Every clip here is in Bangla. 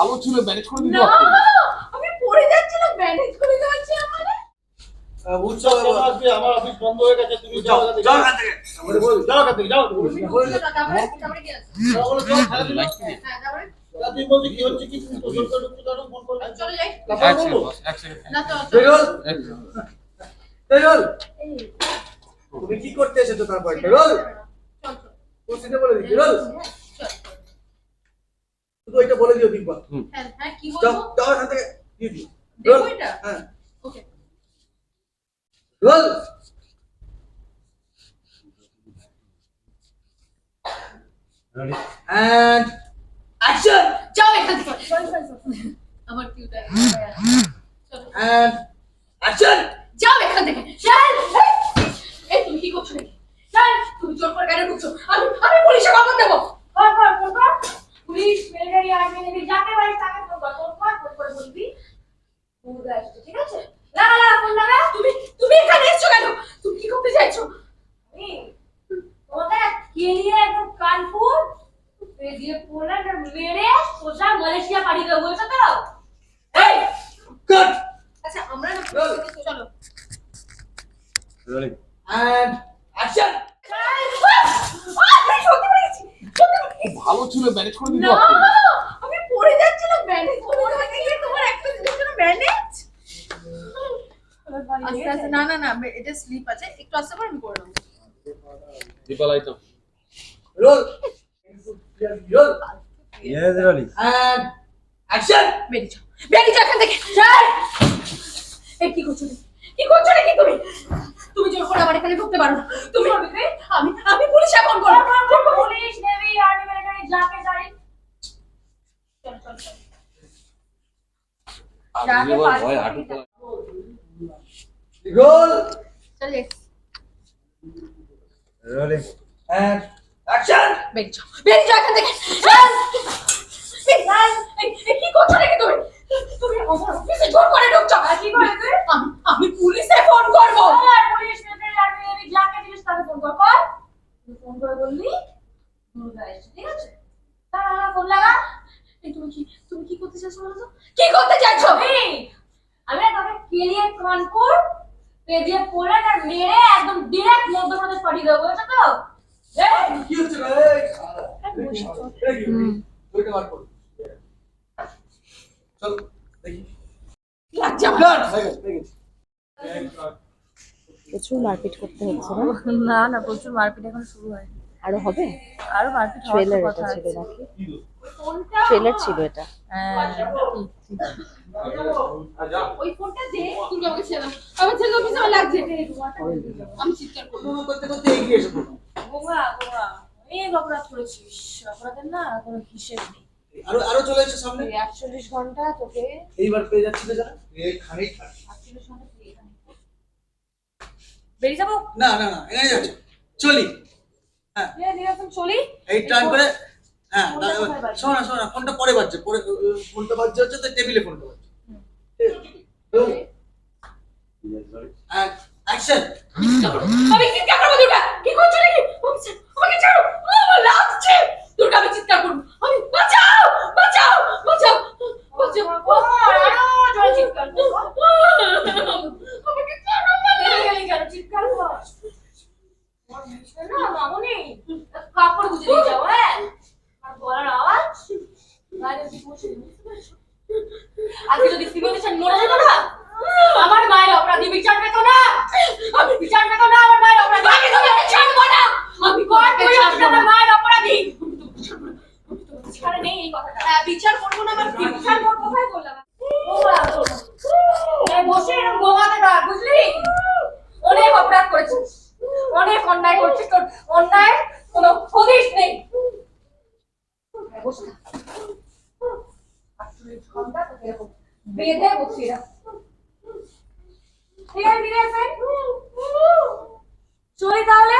ভালো ছিল ম্যানেজ করে দিতে পারতে আমি পড়ে যাচ্ছিলাম ম্যানেজ করে যাচ্ছি উৎসব আজকে আমার অফিস বন্ধ হয়ে গেছে তুমি যাও যাও এখান থেকে। আমারে বল। যাও এখান থেকে যাও তারপরে কি আছে। হ্যাঁ তারপরে? তুই বলছি কি হচ্ছে কি তুমি তো ফোন করে ঢুকতে দাও, ফোন করে চলে যাই। এক সেকেন্ড বলব। বস এক সেকেন্ড না তো বেরোল বেরোল তুমি কি করতে এসেছ তারপর বেরোল চল চল। বলে দিই বেরোল চল। শুধু এটা বলে দিও দিব্যা হ্যাঁ হ্যাঁ কি বলব? যাও এখান থেকে দিয়ে দিও। বেরোল হ্যাঁ। ওকে। বেরোল and action! যাও এখান থেকে। আমার কিউটা and action! যাও এখান থেকে। চল এই তুমি কি করছ নাকি চল তুমি জোর করে গাড়ি ঢুকছো আমি আমি পুলিশে খবর দেবো। পুলিশ মিলিটারি আর্মি নেভি যাকে পারিস তাকে ফোন কর তোর কর ফোন করে বলবি। বুড়া আসছে ঠিক আছে? লাগা লাগা ফোন লাগা তুমি তুমি এখানে এসছো কেন? তুমি কি করতে চাইছো? আমি তোমাকে কেলিয়ে একদম কানপুর? দিয়ে পোল্যান্ড আর মেরে সোজা মালয়েশিয়া পাঠিয়ে দেবো বুঝছ তো? hey cut! আচ্ছা আমরা না চল। চলো and action! ভালো ছিল ম্যানেজ করে দিতে না আমি পড়ে যাচ্ছিলাম ম্যানেজ করে তোমার একটা জিনিস জন্য ম্যানেজ আস্তে আস্তে না না না এটা স্লিপ আছে। একটু আস্তে করে আমি নেব। Yes, Rolly. and action! বেরিয়ে যাও। বেরিয়ে যাও এখান থেকে। চল এই কি করছ তুমি? কি করছ নাকি তুমি? তুমি জোর করে আমার এখানে ঢুকতে পারো না তুমি আমি আমি পুলিশে ফোন করব। পুলিশ নেভি আর্মি যাকে চল ভয় হাঁটু বেরিয়ে যাও বেরিয়ে যাও এখান থেকে। কি করছ নাকি তুমি? তুমি আমার অফিসে জোর করে ঢুকছো। আর কি করে আমি আমি পুলিশে ফোন করব। আর পুলিশ যাকে তাকে ফোন ফোন করে। আসছে ঠিক আছে? ফোন লাগা এই, তুমি কি তুমি কি করতে চাইছো বলো তো? কি করতে চাইছো? এই, আমি না তোকে কেলিয়ে কানপুর পোল্যান্ড আর মেরে একদম ডিরেক্ট মধ্যপ্রদেশ পাঠিয়ে দেবো বুঝছ তো? কি হচ্ছে রে? চল দেখি। লাগছে প্রচুর মারপিট করতে হচ্ছে না? না না প্রচুর মারপিট এখন শুরু হয়নি। আরও হবে? আরও তো ট্রেলার এটা ছিল নাকি? ট্রেলার ছিল এটা। হ্যাঁ ওই ফোনটা দে তুমি আমাকে ছেড়ে দাও। আমার ছেলে অফিসে লাগছে। আমি চিৎকার করব। করতে করতে এগিয়ে এসে পড়ো বোমা বোমা অনেক অপরাধ করেছিস অপরাধের না কোনো হিসেব নেই। আরও আরও চলে এসে সামনে। ওই একচল্লিশ ঘণ্টা তোকে এইবার পেয়ে যাচ্ছি তো এখানেই ঘণ্টা। বেরিয়ে যাব? না না না এখানে যাচ্ছি। চলি হ্যাঁ হ্যাঁ নিরন্তর চলি এই টাইম করে হ্যাঁ? শোনো না শোনো না ফোনটা পরে বাজছে পরে ফোনটা বাজছে হচ্ছে তো টেবিলে ফোনটা বাজছে অ্যাকশন আমি চিৎকার করব দুর্গা কি করছ নাকি আমাকে ছেড়ে- আমাকে ছাড়ো আমার লাগছে দুর্গা আমি চিৎকার করব আমি বাঁচাও বাঁচাও বাঁচাও বাঁচাও আরও জোরে চিৎকার কর। আমাকে ছাড়ো গেলে গেলে কেন চিৎকার কর আমার মিস্টার না মামুনি কাপড় গুজে দিয়ে যাও হ্যাঁ আর গলার আওয়াজ বাইরে দিয়ে বসে বুঝতে পেরেছ? আজকে যদি সিভিলেশন মরে যেত না আমার মায়ের অপরাধী বিচার পেত না আমি বিচার পেত না আমার মায়ের অপরাধী আমি তোমাকে ছাড়বো না আমি কর তোমাকে তুই ছাড়বো আজকে আমার না মায়ের অপরাধী ছাড়ে নেই এই কথাটা হ্যাঁ, বিচার করব না আমার বিচার কর কোথায় করলাম বোমা এই বসে এরকম বোমাতে ডাক বুঝলি অনেক অপরাধ করেছিস অনেক অন্যায় করছিস তোর অন্যায় কোনো হদিস নেই এই বসে থাক। আটচল্লিশ ঘণ্টা তোকে এরকম বেঁধে বসিয়ে রাখ ঠিক আছে ঠিক আছে চলি তাহলে?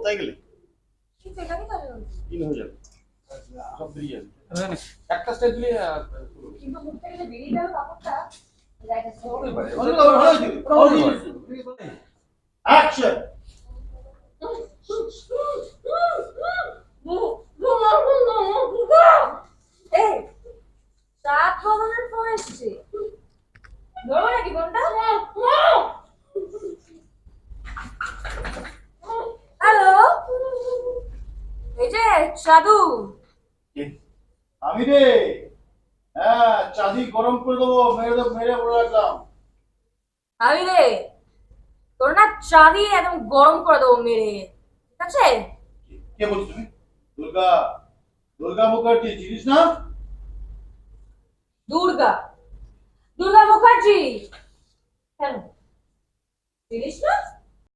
কোথায় গেলে? একটা স্টেপ নিয়ে কিন্তু মুখটা গেলে বেরিয়ে যাবে সাত ভবনের পর। এসছে। ধরো নাকি কোনটা সাধু। আমি রে? হ্যাঁ চাঁদি গরম করে দেবো মেরে দেবো মেরে বলে রাখলাম। আমি রে? তোর না চাঁদি একদম গরম করে দেবো মেরে। ঠিক আছে? কে বলছো তুমি? দুর্গা। দুর্গা মুখার্জি চিনিস না? দুর্গা। দুর্গা মুখার্জি। কেন? চিনিস না?